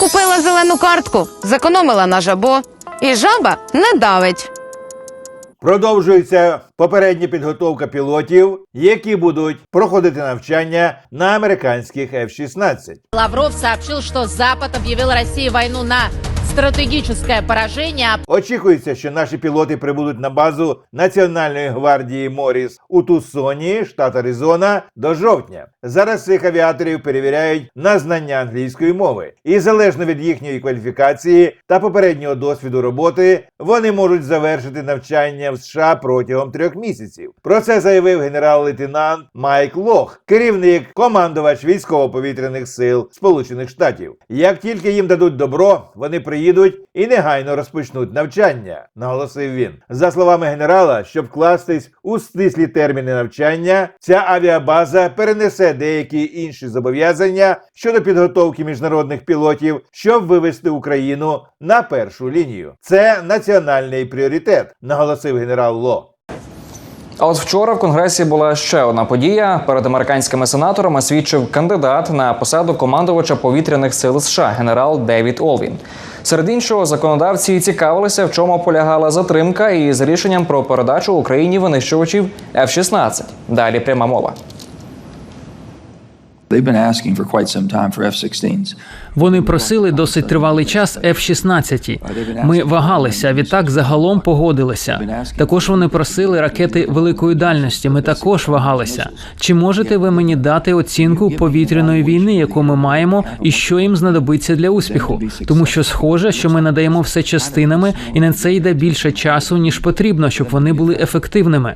Купила зелену картку, зекономила на жабо, і жаба не давить. Продовжується попередня підготовка пілотів, які будуть проходити навчання на американських F-16. Лавров сообщил, що Запад об'явив Росії війну на стратегическое поражение, а Очікується, що наші пілоти прибудуть на базу Національної гвардії Моріс у Тусоні, штат Аризона, до жовтня. Зараз цих авіаторів перевіряють на знання англійської мови, і залежно від їхньої кваліфікації та попереднього досвіду роботи, вони можуть завершити навчання в США протягом трьох місяців. Про це заявив генерал-лейтенант Майк Лох, керівник командувач військово-повітряних сил Сполучених Штатів. Як тільки їм дадуть добро, вони приїдуть і негайно розпочнуть навчання, наголосив він. За словами генерала, щоб вкластись у стислі терміни навчання, ця авіабаза перенесе деякі інші зобов'язання щодо підготовки міжнародних пілотів, щоб вивести Україну на першу лінію. Це національний пріоритет, наголосив генерал Ло. А от вчора в конгресі була ще одна подія. Перед американськими сенаторами свідчив кандидат на посаду командувача повітряних сил США генерал Девід Олвін. Серед іншого, законодавці цікавилися, в чому полягала затримка із рішенням про передачу Україні винищувачів F-16. Далі пряма мова. Вони просили досить тривалий час F-16. Ми вагалися, відтак загалом погодилися. Також вони просили ракети великої дальності. Ми також вагалися. Чи можете ви мені дати оцінку повітряної війни, яку ми маємо, і що їм знадобиться для успіху? Тому що схоже, що ми надаємо все частинами, і на це йде більше часу ніж потрібно, щоб вони були ефективними.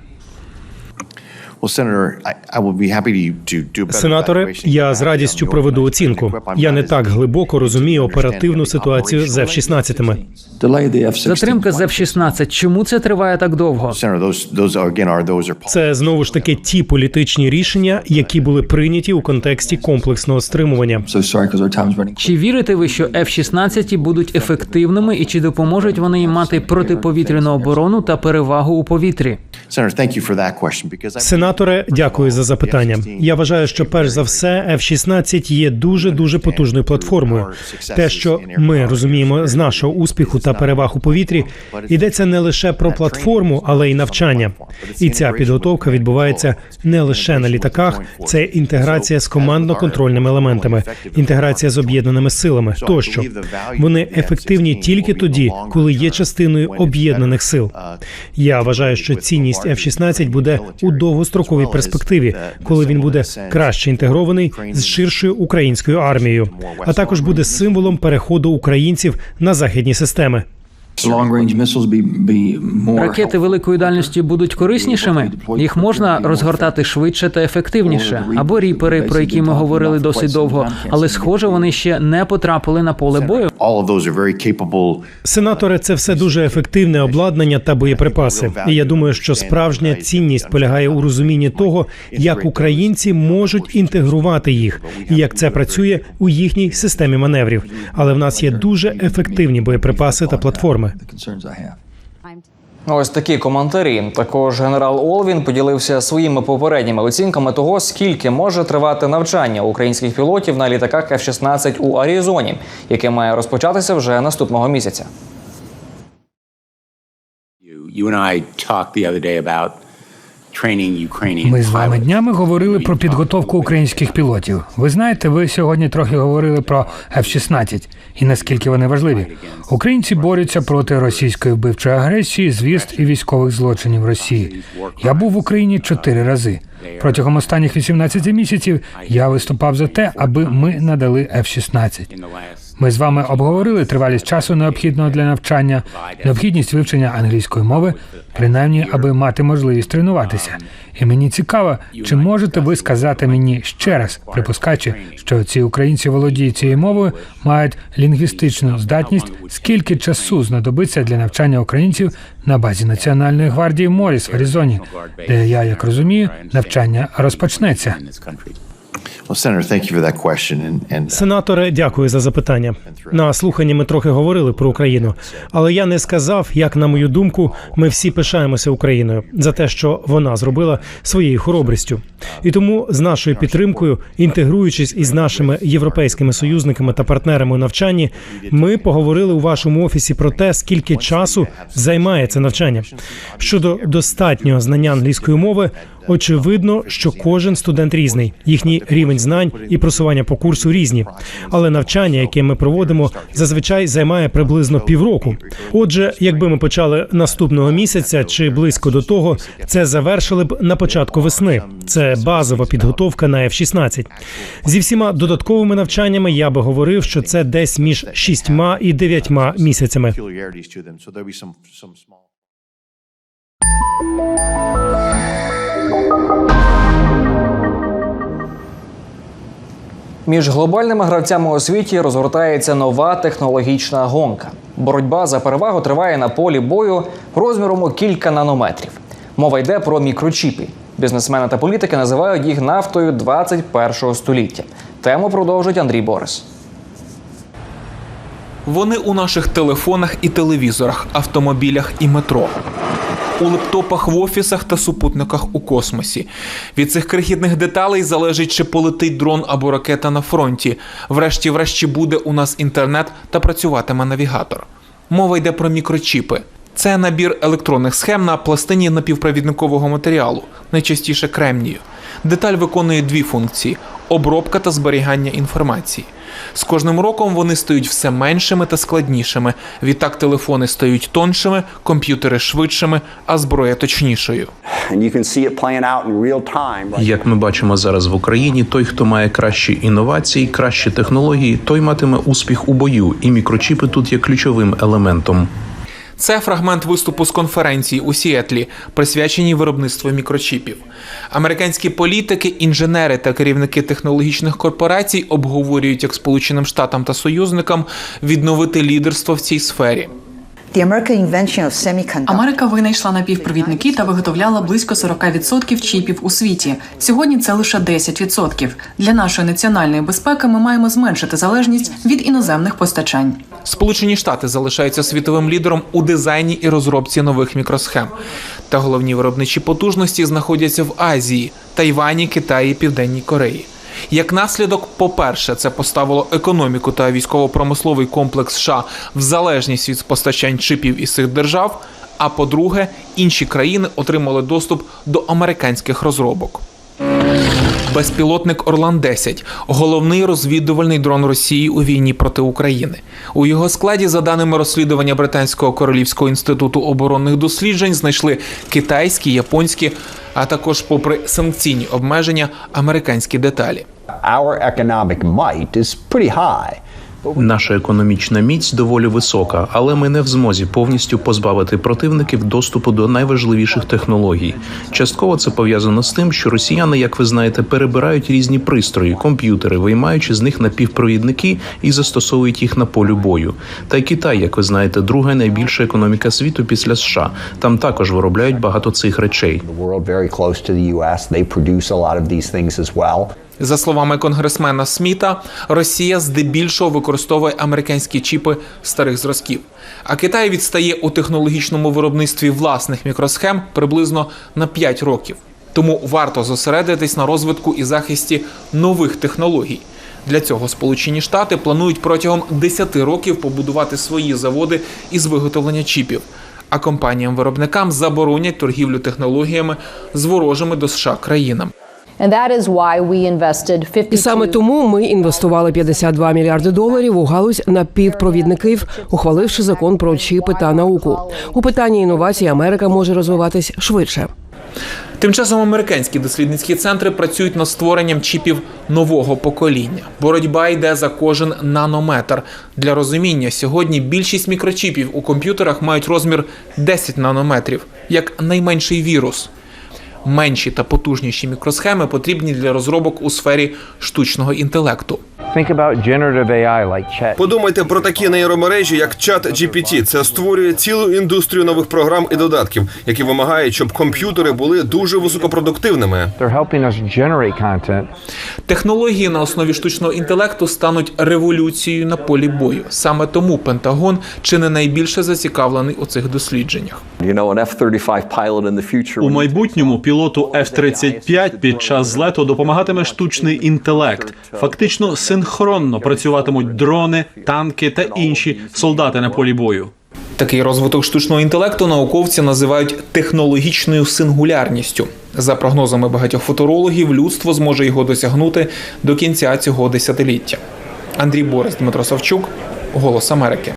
Well, Senator, I, I will be happy to, to do a better Сенаторе, я з радістю проведу оцінку. Я не так глибоко розумію оперативну ситуацію з F-16. Delay the F-16. Затримка з F-16. Чому це триває так довго? Це знову ж таки ті політичні рішення, які були прийняті у контексті комплексного стримування. Чи вірите ви, що F-16 будуть ефективними і чи допоможуть вони їм мати протиповітряну оборону та перевагу у повітрі? Senator, Сенаторе, дякую за запитання. Я вважаю, що перш за все F-16 є дуже дуже потужною платформою. Те, що ми розуміємо з нашого успіху та переваг у повітрі, йдеться не лише про платформу, але й навчання. І ця підготовка відбувається не лише на літаках, це інтеграція з командно-контрольними елементами, інтеграція з об'єднаними силами тощо. Вони ефективні тільки тоді, коли є частиною об'єднаних сил. Я вважаю, що цінність F-16 буде у довгостроковій перспективі, коли він буде краще інтегрований з ширшою українською армією, а також буде символом переходу українців на західні системи. Long-range missiles be, be more Ракети великої дальності будуть кориснішими. Їх можна розгортати швидше та ефективніше. Або ріпери, про які ми говорили досить довго, але схоже, вони ще не потрапили на поле бою. all of those are very capable Сенаторе, це все дуже ефективне обладнання та боєприпаси. І я думаю, що справжня цінність полягає у розумінні того, як українці можуть інтегрувати їх, і як це працює у їхній системі маневрів. Але в нас є дуже ефективні боєприпаси та платформи. The concerns I have. Ось такі коментарі. Також генерал Олвін поділився своїми попередніми оцінками того, скільки може тривати навчання українських пілотів на літаках F-16 у Аризоні, яке має розпочатися вже наступного місяця. You, you and I talked the other day about Ми з вами днями говорили про підготовку українських пілотів. Ви знаєте, ви сьогодні трохи говорили про F-16 і наскільки вони важливі. Українці борються проти російської вбивчої агресії, звіст і військових злочинів Росії. Я був в Україні чотири рази. Протягом останніх 18 місяців я виступав за те, аби ми надали F-16. Ми з вами обговорили тривалість часу необхідного для навчання, необхідність вивчення англійської мови, принаймні, аби мати можливість тренуватися. І мені цікаво, чи можете ви сказати мені ще раз, припускаючи, що ці українці володіють цією мовою, мають лінгвістичну здатність, скільки часу знадобиться для навчання українців на базі Національної гвардії Моріс в Аризоні, де я як розумію, навчання розпочнеться. question. And, and Сенаторе, дякую за запитання. На слуханні ми трохи говорили про Україну, але я не сказав, як на мою думку, ми всі пишаємося Україною за те, що вона зробила своєю хоробрістю. І тому з нашою підтримкою, інтегруючись із нашими європейськими союзниками та партнерами у навчанні, ми поговорили у вашому офісі про те, скільки часу займає це навчання. Щодо достатнього знання англійської мови, очевидно, що кожен студент різний, їхній рівень знань і просування по курсу різні. Але навчання, яке ми проводимо, зазвичай займає приблизно півроку. Отже, якби ми почали наступного місяця чи близько до того, це завершили б на початку весни. Це базова підготовка на F-16. Зі всіма додатковими навчаннями я би говорив, що це десь між шістьма і дев'ятьма місяцями. peculiarities to Між глобальними гравцями у світі розгортається нова технологічна гонка. Боротьба за перевагу триває на полі бою розміром у кілька нанометрів. Мова йде про мікрочіпи. Бізнесмени та політики називають їх нафтою 21 століття. Тему продовжить Андрій Борис. Вони у наших телефонах і телевізорах, автомобілях і метро. У лептопах в офісах та супутниках у космосі. Від цих крихітних деталей залежить, чи полетить дрон або ракета на фронті. Врешті-врешт, чи буде у нас інтернет та працюватиме навігатор. Мова йде про мікрочіпи. Це набір електронних схем на пластині напівпровідникового матеріалу, найчастіше кремнію. Деталь виконує дві функції: обробка та зберігання інформації. З кожним роком вони стають все меншими та складнішими. Відтак телефони стають тоншими, комп'ютери швидшими, а зброя точнішою. Як ми бачимо зараз в Україні, той, хто має кращі інновації, кращі технології, той матиме успіх у бою, і мікрочіпи тут є ключовим елементом. Це фрагмент виступу з конференції у Сіетлі, присвяченій виробництву мікрочіпів. Американські політики, інженери та керівники технологічних корпорацій обговорюють, як Сполученим Штатам та союзникам відновити лідерство в цій сфері. Америка винайшла напівпровідники та виготовляла близько 40% чіпів у світі. Сьогодні це лише 10%. Для нашої національної безпеки ми маємо зменшити залежність від іноземних постачань. Сполучені Штати залишаються світовим лідером у дизайні і розробці нових мікросхем. Та головні виробничі потужності знаходяться в Азії, Тайвані, Китаї, Південній Кореї. Як наслідок, по-перше, це поставило економіку та військово-промисловий комплекс США в залежність від постачань чипів із цих держав. А по-друге, інші країни отримали доступ до американських розробок. Безпілотник Орлан 10 головний розвідувальний дрон Росії у війні проти України. У його складі, за даними розслідування Британського королівського інституту оборонних досліджень, знайшли китайські, японські, а також, попри санкційні обмеження, американські деталі. Наша економічна міць доволі висока, але ми не в змозі повністю позбавити противників доступу до найважливіших технологій. Частково це пов'язано з тим, що росіяни, як ви знаєте, перебирають різні пристрої, комп'ютери, виймаючи з них напівпровідники і застосовують їх на полю бою. Та й Китай, як ви знаєте, друга найбільша економіка світу після США. Там також виробляють багато цих речей. За словами конгресмена Сміта, Росія здебільшого використовує американські чіпи старих зразків, а Китай відстає у технологічному виробництві власних мікросхем приблизно на 5 років. Тому варто зосередитись на розвитку і захисті нових технологій. Для цього Сполучені Штати планують протягом 10 років побудувати свої заводи із виготовлення чіпів. А компаніям-виробникам заборонять торгівлю технологіями з ворожими до США країнами. І саме тому ми інвестували 52 мільярди доларів у галузь напівпровідників, ухваливши закон про чіпи та науку. У питанні інновацій Америка може розвиватись швидше. Тим часом американські дослідницькі центри працюють над створенням чіпів нового покоління. Боротьба йде за кожен нанометр. Для розуміння сьогодні більшість мікрочіпів у комп'ютерах мають розмір 10 нанометрів, як найменший вірус. Менші та потужніші мікросхеми потрібні для розробок у сфері штучного інтелекту. Think about generative AI like chat. Подумайте про такі нейромережі, як чат GPT. Це створює цілу індустрію нових програм і додатків, які вимагають, щоб комп'ютери були дуже високопродуктивними. They're helping us generate content. Технології на основі штучного інтелекту стануть революцією на полі бою. Саме тому Пентагон чи не найбільше зацікавлений у цих дослідженнях. У майбутньому пілоту F-35 під час злету допомагатиме штучний інтелект. Фактично синхронно працюватимуть дрони, танки та інші солдати на полі бою. Такий розвиток штучного інтелекту науковці називають технологічною сингулярністю. За прогнозами багатьох футурологів, людство зможе його досягнути до кінця цього десятиліття. Андрій Борис, Дмитро Савчук, Голос Америки.